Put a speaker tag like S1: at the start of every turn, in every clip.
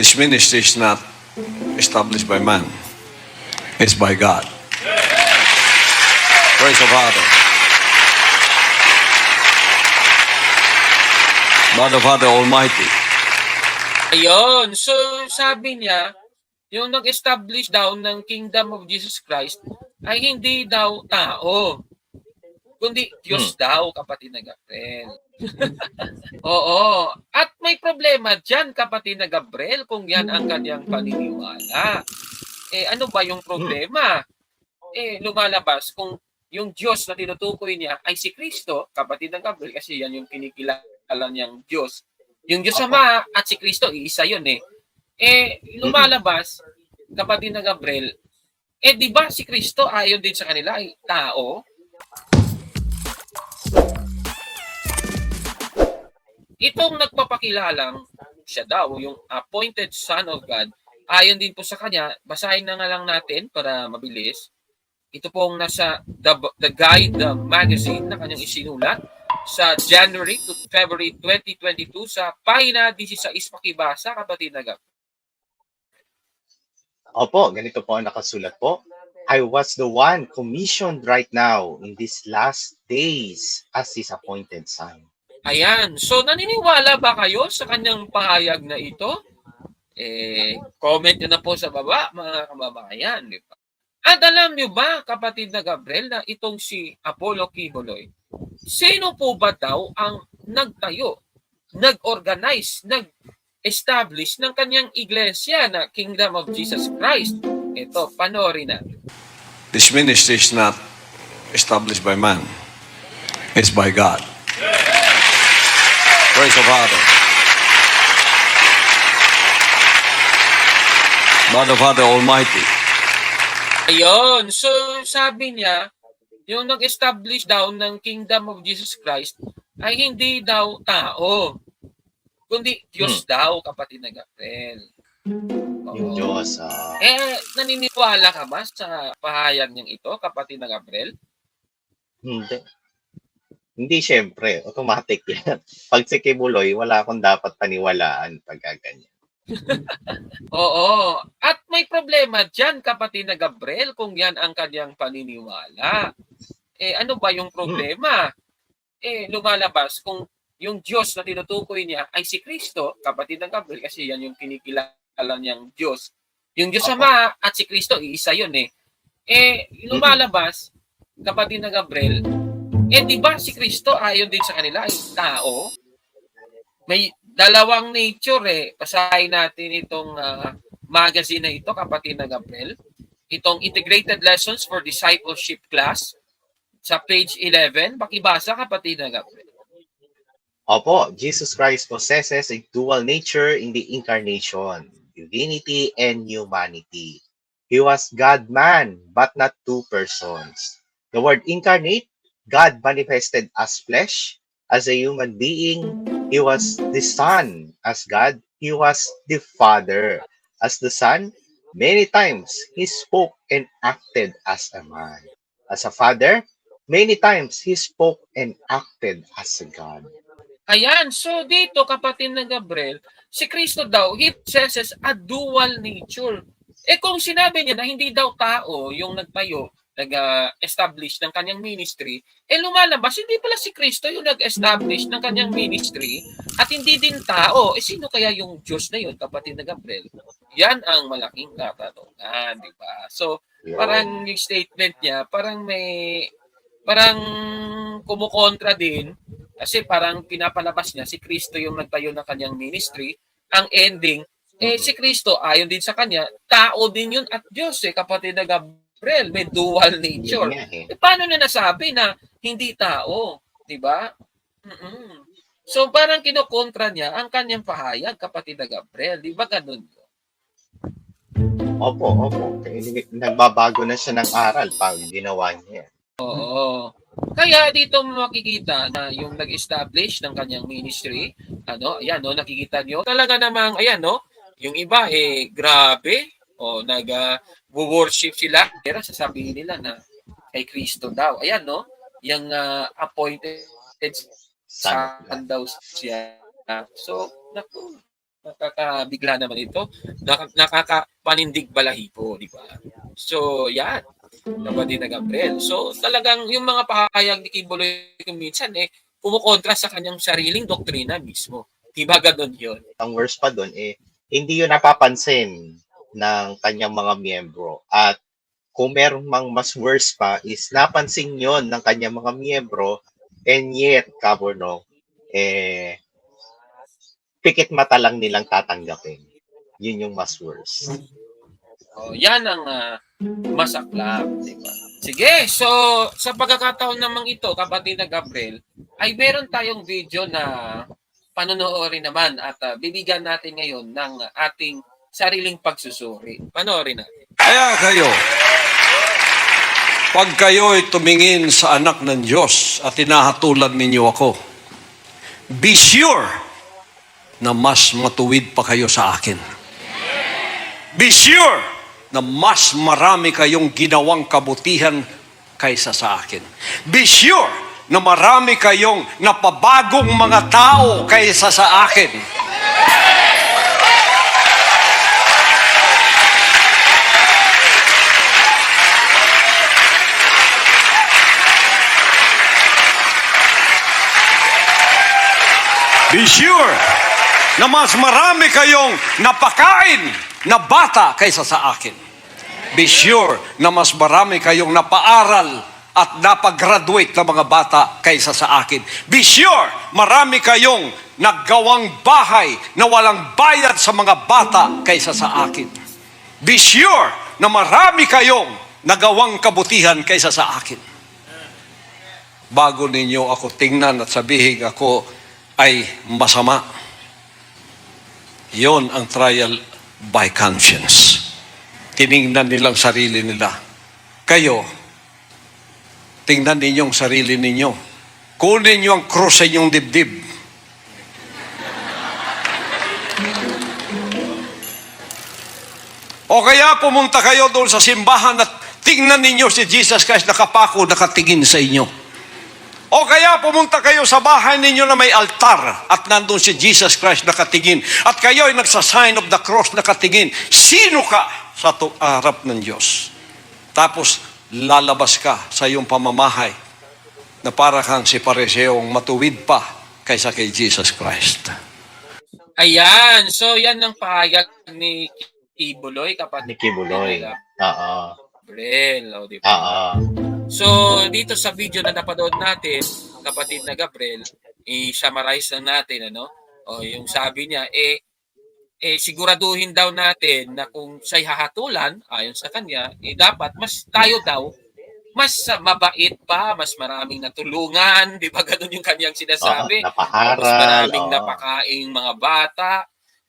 S1: This ministry is not established by man. It's by God. Praise the Father. By the Father Almighty.
S2: Ayun. So, sabi niya, yung nag-establish daw ng Kingdom of Jesus Christ ay hindi daw tao, kundi Diyos daw, kapatid na Gabriel. Oo. At may problema dyan, kapatid na Gabriel, kung yan ang kanyang paniniwala. Eh, ano ba yung problema? Eh, lumalabas kung yung Diyos na tinutukoy niya ay si Kristo, kapatid ng Gabriel, kasi yan yung kinikilala niyang Diyos. Yung Diyos Ama at si Kristo, iisa yun eh. Eh, lumalabas, kapatid ng Gabriel, eh di ba si Kristo ayon din sa kanila ay tao? Itong nagpapakilalang siya daw, yung appointed son of God, ayon din po sa kanya, basahin na nga lang natin para mabilis. Ito pong nasa The, the Guide the magazine na kanyang isinulat sa January to February 2022 sa pahina 16 pakibasa kapatid na Gab.
S3: Opo, ganito po ang nakasulat po. I was the one commissioned right now in these last days as his appointed son.
S2: Ayan. So, naniniwala ba kayo sa kanyang pahayag na ito? Eh, comment nyo na po sa baba, mga kababayan. Di ba? At alam nyo ba, kapatid na Gabriel, na itong si Apollo Kibuloy, sino po ba daw ang nagtayo, nag-organize, nag-establish ng kanyang iglesia na Kingdom of Jesus Christ? Ito, panoorin natin.
S1: This ministry is not established by man. It's by God. Praise the Father. By the Father Almighty.
S2: Ayun. So, sabi niya, yung nag-establish daw ng Kingdom of Jesus Christ ay hindi daw tao, kundi Diyos daw, kapatid na Gabriel. Oo.
S3: Yung Diyos. ah,
S2: Eh, naniniwala ka ba sa pahayag niyang ito, kapatid na Gabriel?
S3: hindi. Hindi, syempre. Automatic yan. Pag si Kibuloy, wala akong dapat paniwalaan pag ganyan.
S2: Oo. At may problema dyan, kapatid na Gabriel, kung yan ang kanyang paniniwala. Eh, ano ba yung problema? Eh, lumalabas kung yung Diyos na tinutukoy niya ay si Kristo, kapatid ng Gabriel, kasi yan yung kinikilala niyang Diyos. Yung Diyos
S3: Opo.
S2: Ama at si Kristo, iisa yun eh. Eh, lumalabas, kapatid ng Gabriel, eh di ba si Kristo ayon din sa kanila ay tao? May dalawang nature eh. Basahin natin itong ah, magazine na ito, kapatid na Gabriel. Itong Integrated Lessons for Discipleship Class sa page 11. Pakibasa, kapatid na Gabriel.
S3: Opo, Jesus Christ possesses a dual nature in the incarnation, divinity and humanity. He was God-man, but not two persons. The word incarnate, God manifested as flesh, as a human being. He was the Son as God. He was the Father as the Son. Many times he spoke and acted as a man. As a Father, many times he spoke and acted as a God.
S2: Ayan, so dito, kapatid na Gabriel, si Kristo daw, he possesses a dual nature. Eh kung sinabi niya na hindi daw tao yung nagtayo, nag-establish ng kanyang ministry, eh lumalabas, hindi pala si Kristo yung nag-establish ng kanyang ministry at hindi din tao. Eh sino kaya yung Diyos na yun, kapatid na Gabriel? Yan ang malaking katanungan, di ba? So, parang yung statement niya, parang may, parang kumukontra din kasi parang pinapalabas niya si Kristo yung nagtayo ng kanyang ministry. Ang ending, eh si Kristo, ayon din sa kanya, tao din yun at Diyos eh, kapatid na Gabriel, may dual nature.
S3: Yun eh.
S2: Eh, paano niya nasabi na hindi tao? Di ba? Mm-mm. So parang kinokontra niya ang kanyang pahayag, kapatid na Gabriel. Di ba ganun?
S3: Opo, opo. Kaya Nagbabago na siya ng aral pag ginawa niya.
S2: Oo. Kaya dito mo makikita na yung nag-establish ng kanyang ministry, ano, ayan no, nakikita niyo. Talaga namang ayan no, yung iba eh grabe o nag uh, worship sila. Pero sasabihin nila na kay Kristo daw. Ayan no, yung ah, appointed
S3: Son
S2: daw siya. So, naku, nakakabigla naman ito. Nak- nakakapanindig balahibo, di ba? So, yan. Kapatid na Gabriel. So, talagang yung mga pahayag ni Kibuloy minsan eh, kumukontra sa kanyang sariling doktrina mismo. Di ba ganun yun?
S3: Ang worst pa doon, eh, hindi yun napapansin ng kanyang mga miyembro. At kung meron mang mas worse pa, is napansin yon ng kanyang mga miyembro and yet, kaborno, eh, pikit mata lang nilang tatanggapin. Yun yung mas worse.
S2: Oh, yan ang ah, masaklap, di? Sige, so sa pagkakataon namang ito, kapatid na Gabriel, ay meron tayong video na panonoodin naman at ah, bibigyan natin ngayon ng ating sariling pagsusuri. Panoorin natin.
S1: Kaya kayo, pag kayo'y tumingin sa anak ng Diyos at tinahatulan ninyo ako, be sure na mas matuwid pa kayo sa akin. Be sure na mas marami kayong ginawang kabutihan kaysa sa akin. Be sure na marami kayong napabagong mga tao kaysa sa akin. Be sure na mas marami kayong napakain na bata kaysa sa akin. Be sure na mas marami kayong napaaral at napagraduate na mga bata kaysa sa akin. Be sure marami kayong naggawang bahay na walang bayad sa mga bata kaysa sa akin. Be sure na marami kayong nagawang kabutihan kaysa sa akin. Bago ninyo ako tingnan at sabihin ako ay masama. Yon ang trial by conscience. Tiningnan nilang sarili nila. Kayo, tingnan ninyong sarili ninyo. Kunin niyo ang krus sa inyong dibdib. O kaya pumunta kayo doon sa simbahan at tingnan ninyo si Jesus Christ nakapako, nakatingin sa inyo. O kaya pumunta kayo sa bahay ninyo na may altar at nandun si Jesus Christ nakatingin at kayo ay nagsa-sign of the cross nakatingin. Sino ka sa tu- harap ng Diyos? Tapos lalabas ka sa iyong pamamahay na para kang si Pariseong matuwid pa kaysa kay Jesus Christ.
S2: Ayan, so yan ang pahayag ni Kibuloy, kapatid
S3: Ni Kibuloy. Oo.
S2: Gabriel. O, di ba?
S3: Oo.
S2: So, dito sa video na napanood natin, kapatid na Gabriel, i-summarize lang natin, ano? O, yung sabi niya, eh, eh, siguraduhin daw natin na kung siya'y hahatulan, ayon sa kanya, eh, dapat mas tayo daw, mas mabait pa, mas maraming natulungan, di ba? Ganun yung kanyang sinasabi.
S3: Napaharal.
S2: Mas maraming
S3: oo.
S2: napakaing mga bata,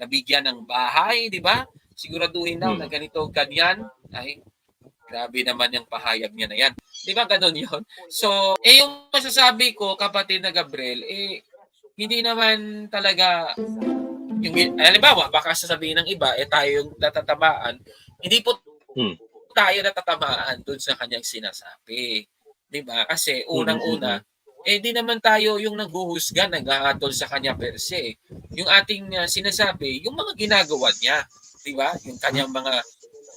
S2: nabigyan ng bahay, di ba? Siguraduhin daw
S3: Hmm.
S2: na ganito, ganyan. Ay, grabe naman yung pahayag niya na yan. Di ba ganun yun? So, eh yung masasabi ko, kapatid na Gabriel, eh, hindi naman talaga, yung, halimbawa, baka sasabihin ng iba, eh tayo yung natatamaan, hindi po
S3: Hmm.
S2: tayo natatamaan dun sa kanyang sinasabi. Di ba? Kasi unang-una, eh di naman tayo yung naghuhusga, naghahatol sa kanya per se. Yung ating uh, sinasabi, yung mga ginagawa niya, di ba? Yung kanyang mga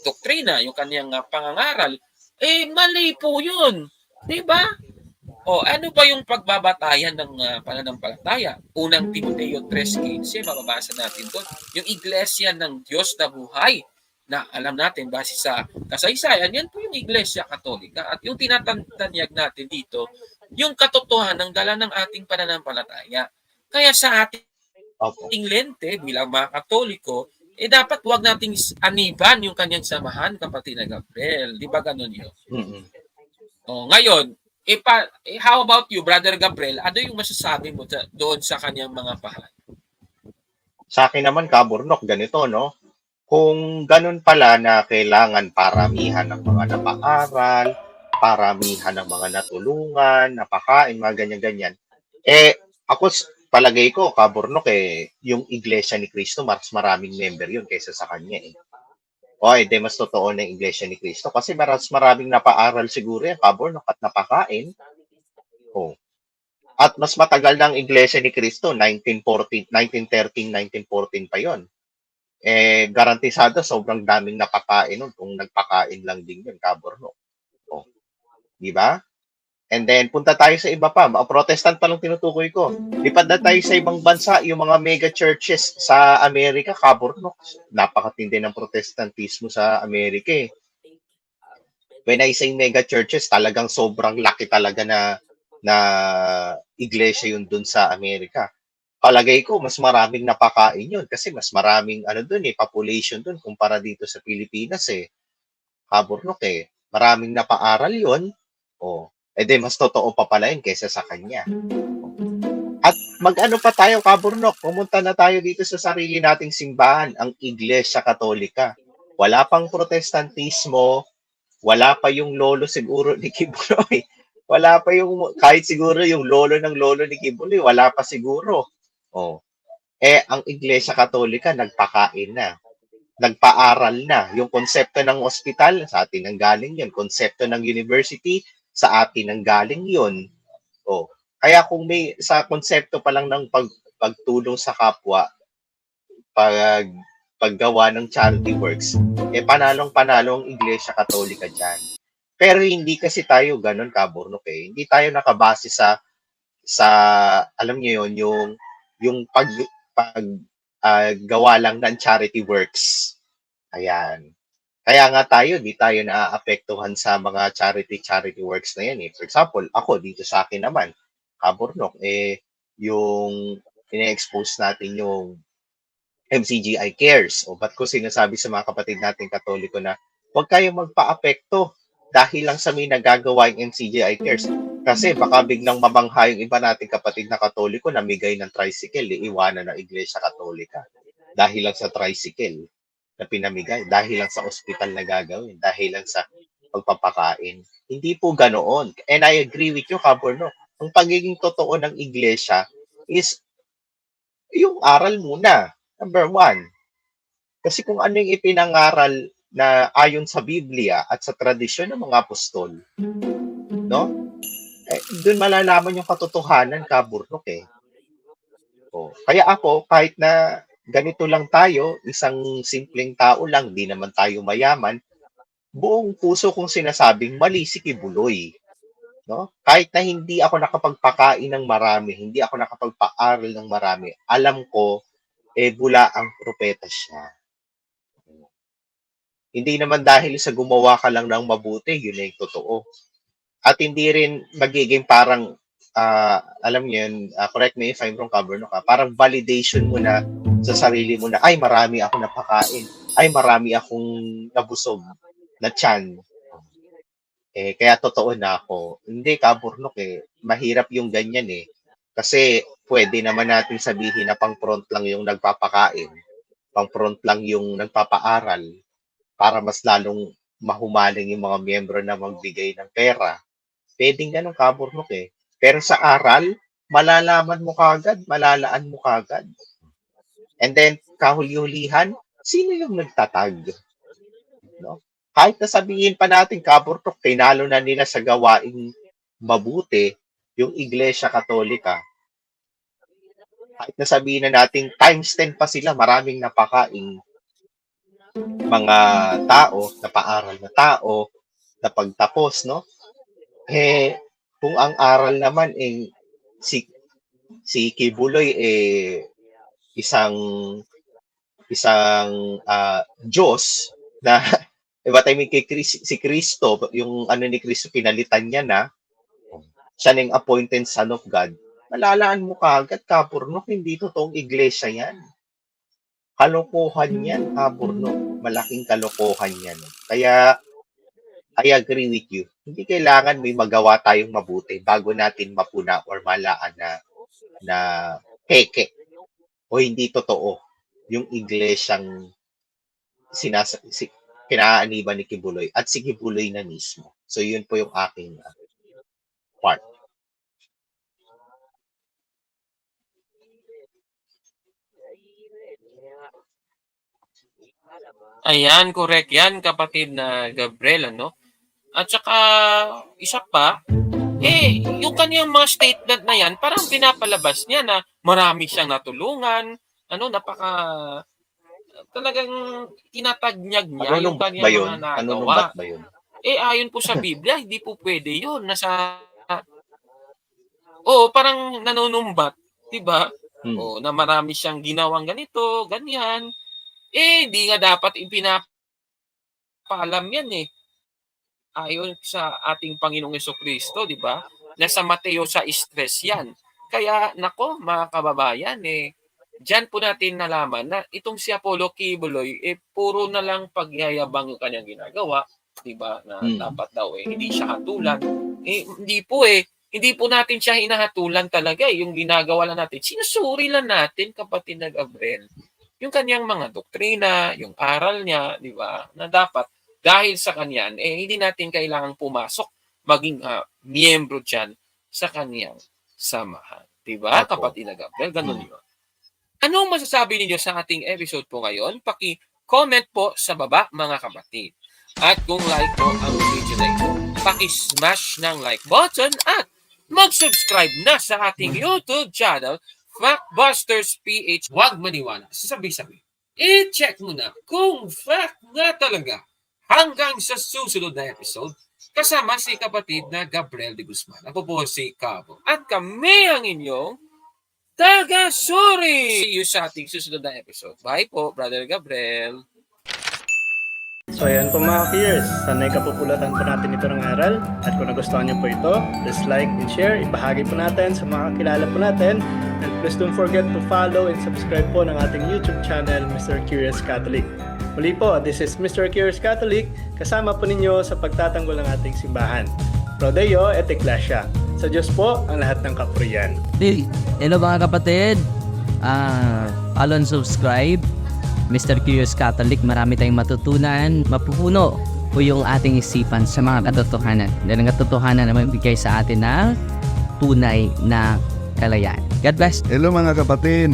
S2: doktrina, yung kanyang uh, pangangaral, eh mali po yun. Di ba? O ano ba yung pagbabatayan ng uh, pananampalataya? Unang Timoteo 3.15, mababasa natin doon. Yung iglesia ng Diyos na buhay na alam natin base sa kasaysayan, yan po yung Iglesia Katolika. At yung tinatanyag natin dito, yung katotohanan ng dala ng ating pananampalataya. Kaya sa ating
S3: Opo.
S2: lente bilang mga Katoliko, eh dapat wag nating aniban yung kanyang samahan, kapatid na Gabriel. Di ba ganun yun?
S3: Mm-mm.
S2: O, ngayon, eh, pa, eh, how about you, Brother Gabriel? Ano yung masasabi mo sa- doon sa kanyang mga pahayag?
S3: Sa akin naman, kaburnok, ganito, no? Kung ganun pala na kailangan paramihan ng mga napaaral, paramihan ng mga natulungan, napakain, mga ganyan-ganyan, eh, ako, palagay ko, kaburnok, eh, yung iglesia ni Cristo, mas maraming member yun kaysa sa kanya, eh. O, eh, di mas totoo na yung iglesia ni Cristo kasi mas maraming napaaral siguro yan, kaburnok, at napakain. Oh. At mas matagal ng Iglesia ni Cristo, 1914, 1913, 1914 pa yon. Eh, garantisado, sobrang daming napakain nun kung nagpakain lang din yun, kaborno. O, di ba? And then, punta tayo sa iba pa. Mga Protestant pa lang tinutukoy ko. Lipad na tayo sa ibang bansa, yung mga mega churches sa Amerika, kaborno. Napakatindi ng protestantismo sa Amerika eh. When I say mega churches, talagang sobrang laki talaga na na iglesia yun dun sa Amerika. Palagay ko, mas maraming napakain yun kasi mas maraming ano dun eh, population dun kumpara dito sa Pilipinas eh. Kaburnok eh. Maraming napaaral yun. O, eh di, mas totoo pa pala yun kaysa sa kanya. At mag-ano pa tayo, Kaburnok, pumunta na tayo dito sa sarili nating simbahan, ang Iglesia Katolika. Wala pang protestantismo, wala pa yung lolo siguro ni Kibuloy. Wala pa yung, kahit siguro yung lolo ng lolo ni Kibuloy, wala pa siguro. Oh. Eh, ang Iglesia Katolika, nagpakain na. Nagpaaral na. Yung konsepto ng ospital, sa atin ang galing yun. Konsepto ng university, sa atin ang galing yun. Oh. Kaya kung may, sa konsepto pa lang ng pag, pagtulong sa kapwa, pag, paggawa ng charity works, eh panalong panalo ang Iglesia Katolika dyan. Pero hindi kasi tayo ganun kaburnok eh. Hindi tayo nakabase sa sa alam niyo yon yung yung pag pag ah, gawa lang ng charity works. Ayan. Kaya nga tayo, di tayo naaapektuhan sa mga charity charity works na yan eh. For example, ako dito sa akin naman, kaburnok, eh, yung ine-expose natin yung MCGI Cares. O ba't ko sinasabi sa mga kapatid natin katoliko na huwag kayong magpa-apekto dahil lang sa may nagagawa yung MCGI Cares. Kasi baka biglang mamangha yung iba nating kapatid na katoliko na migay ng tricycle, iiwanan ng Iglesia Katolika. Dahil lang sa tricycle na pinamigay, dahil lang sa ospital na gagawin, dahil lang sa pagpapakain. Hindi po ganoon. And I agree with you, Kaborno. Ang pagiging totoo ng Iglesia is yung aral muna. Number one. Kasi kung ano yung ipinangaral na ayon sa Biblia at sa tradisyon ng mga apostol, no? Eh, doon malalaman yung katotohanan, kaburnok eh. Oh, kaya ako, kahit na ganito lang tayo, isang simpleng tao lang, di naman tayo mayaman, buong puso kong sinasabing mali si Kibuloy. No? Kahit na hindi ako nakapagpakain ng marami, hindi ako nakapagpaaral ng marami, alam ko, eh, bula ang propeta siya. Hindi naman dahil sa gumawa ka lang ng mabuti, yun ay totoo. At hindi rin magiging parang, ah, alam niyo yun, ah, correct me if I'm wrong, cover no ka, parang validation mo na sa sarili mo na, ay, marami ako napakain. Ay, marami akong nabusog na tiyan. Eh, kaya totoo na ako. Hindi, kaburnok eh. Mahirap yung ganyan eh. Kasi pwede naman natin sabihin na pang front lang yung nagpapakain. Pang front lang yung nagpapaaral para mas lalong mahumaling yung mga miyembro na magbigay ng pera. Pwedeng ganun kaburnok eh. Pero sa aral, malalaman mo kagad, malalaan mo kagad. And then, kahuli-hulihan, sino yung nagtatag? No? Kahit na sabihin pa natin, kaburtok, tinalo na nila sa gawaing mabuti yung Iglesia Katolika. Kahit na sabihin na natin, times 10 pa sila, maraming napakaing mga tao, napaaral na tao, na pagtapos, no? Eh, kung ang aral naman eh, si si Kibuloy eh isang isang ah, Diyos na iba tayo may kay Chris, si Kristo, yung ano ni Kristo pinalitan niya na siya na appointed son of God. Malalaan mo kagad, kapurnok, hindi totoong iglesia yan. Kalokohan yan, kapurnok. Malaking kalokohan yan. Kaya, I agree with you. Hindi kailangan may magawa tayong mabuti bago natin mapuna or malaan na na peke o hindi totoo yung iglesyang sinas si, kinaaniban ni Kibuloy at si Kibuloy na mismo. So yun po yung aking uh, part.
S2: Ayan, correct yan, kapatid na Gabriel, ano? At saka, isa pa, Eh, yung kanyang mga statement na yan, parang pinapalabas niya na marami siyang natulungan, ano, napaka talagang tinatagnyag niya yung
S3: Anong bat
S2: kanyang
S3: ba yun?
S2: mga
S3: Anong
S2: nagawa.
S3: bat ba yun?
S2: Eh, ayon po sa Biblia, hindi po pwede yun. Nasa... Oo, parang nanunumbat. Diba?
S3: Hmm.
S2: O, na marami siyang ginawang ganito, ganyan. Eh, hindi nga dapat ipinapalam yan eh. Ayon sa ating Panginoong Kristo, di ba? Nasa Mateo sa stress yan. Kaya, nako, mga kababayan, eh, Diyan po natin nalaman na itong si Apollo Kibuloy, eh, puro na lang pagyayabang yung kanyang ginagawa, di ba? Na
S3: Hmm.
S2: dapat daw eh, hindi siya hatulan. Eh, hindi po eh. Hindi po natin siya hinahatulan talaga eh. Yung ginagawa lang natin. Sinusuri lang natin, kapatid na Gabriel. Yung kanyang mga doktrina, yung aral niya, di ba? Na dapat, dahil sa kanyan, eh, hindi natin kailangang pumasok, maging ah, miyembro dyan sa kanyang samahan. Di ba,
S3: Opo.
S2: kapatid na Gabriel? Ganun
S3: Hmm.
S2: yun. Anong masasabi ninyo sa ating episode po ngayon? Paki-comment po sa baba, mga kapatid. At kung like po ang video na ito, paki-smash ng like button at mag-subscribe na sa ating YouTube channel, Factbusters PH. Huwag maniwala. Sasabi-sabi. I-check mo na kung fact nga talaga hanggang sa susunod na episode kasama si kapatid na Gabriel de Guzman. Ako po si Cabo. At kami ang inyong taga-suri! See you sa ating susunod na episode. Bye po, Brother Gabriel.
S4: So ayan po mga peers, sanay kapupulatan po natin ito ng aral at kung nagustuhan niyo po ito, please like and share, ibahagi po natin sa mga kakilala po natin and please don't forget to follow and subscribe po ng ating YouTube channel, Mr. Curious Catholic. Muli po, this is Mr. Curious Catholic, kasama po ninyo sa pagtatanggol ng ating simbahan. Prodeo et Ecclesia. Sa Diyos po ang lahat ng kapurian.
S5: Hey, hello mga kapatid. Ah, follow and subscribe. Mr. Curious Catholic, marami tayong matutunan. Mapupuno po yung ating isipan sa mga katotohanan. Dahil ang katotohanan na magbigay sa atin ng tunay na kalayaan. God bless.
S6: Hello mga kapatid,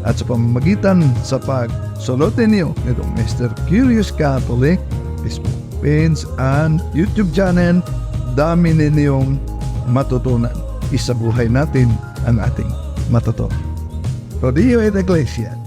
S6: At sa pamamagitan sa pagsunutin niyo nitong Mr. Curious Catholic, Facebook page and YouTube channel, dami ninyong matutunan. Isabuhay natin ang ating matutunan. Rodillo et Iglesia.